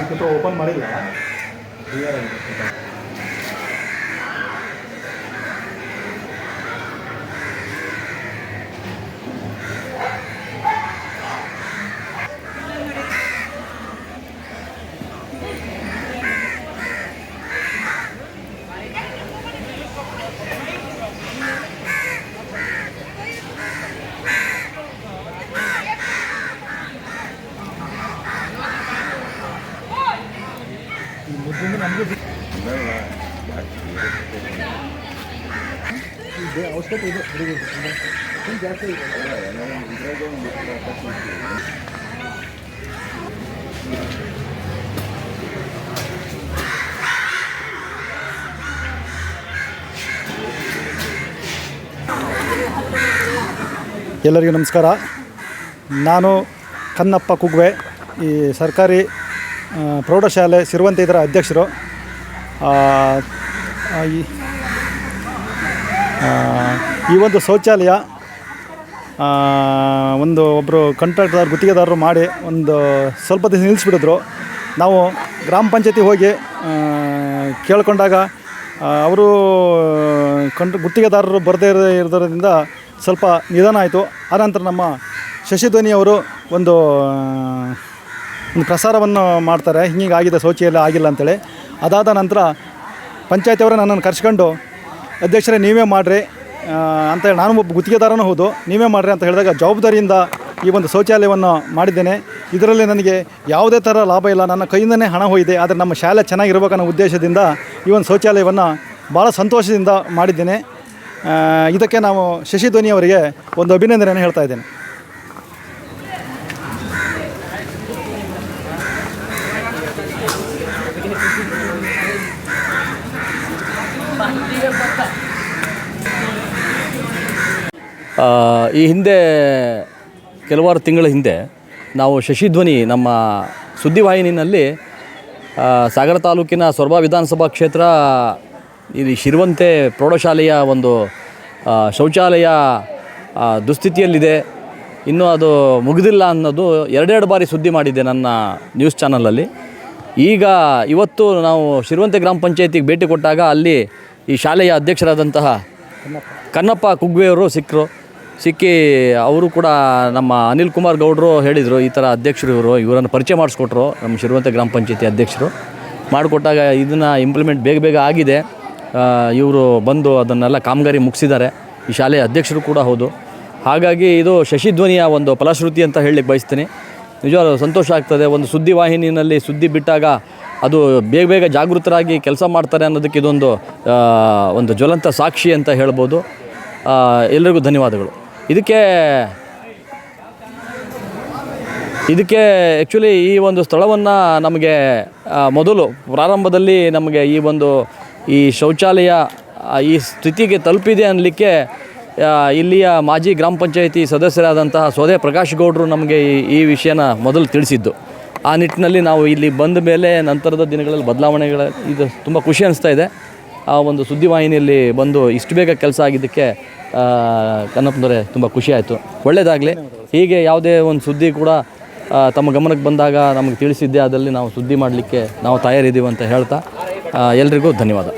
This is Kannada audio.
ಇನ್ನೂ ಓಪನ್ ಮಾಡಿಲ್ಲ ಇದೆ ಎಲ್ಲರಿಗೂ ನಮಸ್ಕಾರ. ನಾನು ಕನ್ನಪ್ಪ ಕುಗ್ವೆ ಈ ಸರ್ಕಾರಿ ಪ್ರೌಢಶಾಲೆ ಸಿರುವಂತೆ ಇದರ ಅಧ್ಯಕ್ಷರು. ಈ ಒಂದು ಶೌಚಾಲಯ ಒಂದು ಒಬ್ಬರು ಕಂಟ್ರಾಕ್ಟರ್ ಗುತ್ತಿಗೆದಾರರು ಮಾಡಿ ಒಂದು ಸ್ವಲ್ಪ ದಿವಸ ನಿಲ್ಲಿಸ್ಬಿಟ್ಟಿದ್ರು ನಾವು ಗ್ರಾಮ ಪಂಚಾಯತಿ ಹೋಗಿ ಕೇಳಿಕೊಂಡಾಗ ಅವರು ಕಂಟ್ ಗುತ್ತಿಗೆದಾರರು ಬರದೇ ಇರೋ, ಇರೋದ್ರಿಂದ ಸ್ವಲ್ಪ ನಿಧಾನ ಆಯಿತು. ಆನಂತರ ನಮ್ಮ ಶಶಿಧ್ವನಿ ಅವರು ಒಂದು ಒಂದು ಪ್ರಸಾರವನ್ನು ಮಾಡ್ತಾರೆ. ಹಿಂಗೆ ಆಗಿದೆ ಶೌಚಾಲಯ ಆಗಿಲ್ಲ ಅಂತೇಳಿ. ಅದಾದ ನಂತರ ಪಂಚಾಯತಿಯವರೇ ನನ್ನನ್ನು ಕರ್ಸ್ಕೊಂಡು, ಅಧ್ಯಕ್ಷರೇ, ನೀವೇ ಮಾಡಿರಿ. ಅಂತೇಳಿ ನಾನು ಒಬ್ಬ ಗುತ್ತಿಗೆದಾರನೂ ಹೌದು. ನೀವೇ ಮಾಡಿರಿ ಅಂತ ಹೇಳಿದಾಗ ಜವಾಬ್ದಾರಿಯಿಂದ ಈ ಒಂದು ಶೌಚಾಲಯವನ್ನು ಮಾಡಿದ್ದೇನೆ. ಇದರಲ್ಲಿ ನನಗೆ ಯಾವುದೇ ಥರ ಲಾಭ ಇಲ್ಲ. ನನ್ನ ಕೈಯಿಂದನೇ ಹಣ ಹೋಗಿದೆ. ಆದರೆ ನಮ್ಮ ಶಾಲೆ ಚೆನ್ನಾಗಿರ್ಬೇಕನ್ನೋ ಉದ್ದೇಶದಿಂದ ಈ ಒಂದು ಶೌಚಾಲಯವನ್ನು ಭಾಳ ಸಂತೋಷದಿಂದ ಮಾಡಿದ್ದೇನೆ. ಇದಕ್ಕೆ ನಾವು ಶಶಿಧ್ವನಿ ಅವರಿಗೆ ಒಂದು ಅಭಿನಂದನೆಯನ್ನು ಹೇಳ್ತಾ ಇದ್ದೇನೆ. ಈ ಹಿಂದೆ ಕೆಲವಾರು ತಿಂಗಳ ಹಿಂದೆ ನಾವು ಶಶಿಧ್ವನಿ ನಮ್ಮ ಸುದ್ದಿವಾಹಿನಿಯಲ್ಲಿ ಸಾಗರ ತಾಲೂಕಿನ ಸೊರಬ ವಿಧಾನಸಭಾ ಕ್ಷೇತ್ರ ಇಲ್ಲಿ ಶಿರುವಂತೆ ಪ್ರೌಢಶಾಲೆಯ ಒಂದು ಶೌಚಾಲಯ ದುಸ್ಥಿತಿಯಲ್ಲಿದೆ. ಇನ್ನೂ ಅದು ಮುಗಿದಿಲ್ಲ ಅನ್ನೋದು ಎರಡೆರಡು ಬಾರಿ ಸುದ್ದಿ ಮಾಡಿದ್ದೆ ನನ್ನ ನ್ಯೂಸ್ ಚಾನಲಲ್ಲಿ. ಈಗ ಇವತ್ತು ನಾವು ಶಿರುವಂತೆ ಗ್ರಾಮ ಪಂಚಾಯತಿಗೆ ಭೇಟಿ ಕೊಟ್ಟಾಗ ಅಲ್ಲಿ ಈ ಶಾಲೆಯ ಅಧ್ಯಕ್ಷರಾದಂತಹ ಕನ್ನಪ್ಪ ಕುಗ್ವೆಯವರು ಸಿಕ್ಕರು. ಸಿಕ್ಕಿ ಅವರು ಕೂಡ ನಮ್ಮ ಅನಿಲ್ ಕುಮಾರ್ ಗೌಡರು ಹೇಳಿದರು, ಈ ಥರ ಅಧ್ಯಕ್ಷರು ಇವರು, ಇವರನ್ನು ಪರಿಚಯ ಮಾಡಿಸ್ಕೊಟ್ರು, ನಮ್ಮ ಶಿರುವಂತ ಗ್ರಾಮ ಪಂಚಾಯತಿ ಅಧ್ಯಕ್ಷರು. ಮಾಡಿಕೊಟ್ಟಾಗ ಇದನ್ನು ಇಂಪ್ಲಿಮೆಂಟ್ ಬೇಗ ಬೇಗ ಆಗಿದೆ. ಇವರು ಬಂದು ಅದನ್ನೆಲ್ಲ ಕಾಮಗಾರಿ ಮುಗಿಸಿದ್ದಾರೆ. ಈ ಶಾಲೆಯ ಅಧ್ಯಕ್ಷರು ಕೂಡ ಹೌದು. ಹಾಗಾಗಿ ಇದು ಶಶಿಧ್ವನಿಯ ಒಂದು ಫಲಶ್ರುತಿ ಅಂತ ಹೇಳಲಿಕ್ಕೆ ಬಯಸ್ತೀನಿ. ನಿಜವಾಗ್ಲೂ ಸಂತೋಷ ಆಗ್ತದೆ. ಒಂದು ಸುದ್ದಿವಾಹಿನಿಯಲ್ಲಿ ಸುದ್ದಿ ಬಿಟ್ಟಾಗ ಅದು ಬೇಗ ಬೇಗ ಜಾಗೃತರಾಗಿ ಕೆಲಸ ಮಾಡ್ತಾರೆ ಅನ್ನೋದಕ್ಕೆ ಇದೊಂದು ಒಂದು ಜ್ವಲಂತ ಸಾಕ್ಷಿ ಅಂತ ಹೇಳ್ಬೋದು. ಎಲ್ರಿಗೂ ಧನ್ಯವಾದಗಳು. ಇದಕ್ಕೆ ಇದಕ್ಕೆ ಆ್ಯಕ್ಚುಲಿ ಈ ಒಂದು ಸ್ಥಳವನ್ನು ನಮಗೆ ಮೊದಲು ಪ್ರಾರಂಭದಲ್ಲಿ ನಮಗೆ ಈ ಒಂದು, ಈ ಶೌಚಾಲಯ ಈ ಸ್ಥಿತಿಗೆ ತಲುಪಿದೆ ಅನ್ನಲಿಕ್ಕೆ ಇಲ್ಲಿಯ ಮಾಜಿ ಗ್ರಾಮ ಪಂಚಾಯಿತಿ ಸದಸ್ಯರಾದಂತಹ ಸೋದೆ ಪ್ರಕಾಶ್ ಗೌಡರು ನಮಗೆ ಈ ವಿಷಯನ ಮೊದಲು ತಿಳಿಸಿದ್ದು. ಆ ನಿಟ್ಟಿನಲ್ಲಿ ನಾವು ಇಲ್ಲಿ ಬಂದ ಮೇಲೆ ನಂತರದ ದಿನಗಳಲ್ಲಿ ಬದಲಾವಣೆಗಳ ಇದು ತುಂಬ ಖುಷಿ ಅನಿಸ್ತಾ ಇದೆ. ಆ ಒಂದು ಸುದ್ದಿವಾಹಿನಿಯಲ್ಲಿ ಬಂದು ಇಷ್ಟು ಬೇಗ ಕೆಲಸ ಆಗಿದ್ದಕ್ಕೆ ಕನ್ನಪ್ಪನವರೇ ತುಂಬ ಖುಷಿ ಆಯಿತು. ಒಳ್ಳೆಯದಾಗಲಿ ಹೀಗೆ ಯಾವುದೇ ಒಂದು ಸುದ್ದಿ ಕೂಡ ತಮ್ಮ ಗಮನಕ್ಕೆ ಬಂದಾಗ ನಮಗೆ ತಿಳಿಸಿದ್ದೆ ಅದರಲ್ಲಿ ನಾವು ಸುದ್ದಿ ಮಾಡಲಿಕ್ಕೆ ನಾವು ತಯಾರಿದ್ದೀವಿ ಅಂತ ಹೇಳ್ತಾ ಎಲ್ರಿಗೂ ಧನ್ಯವಾದ.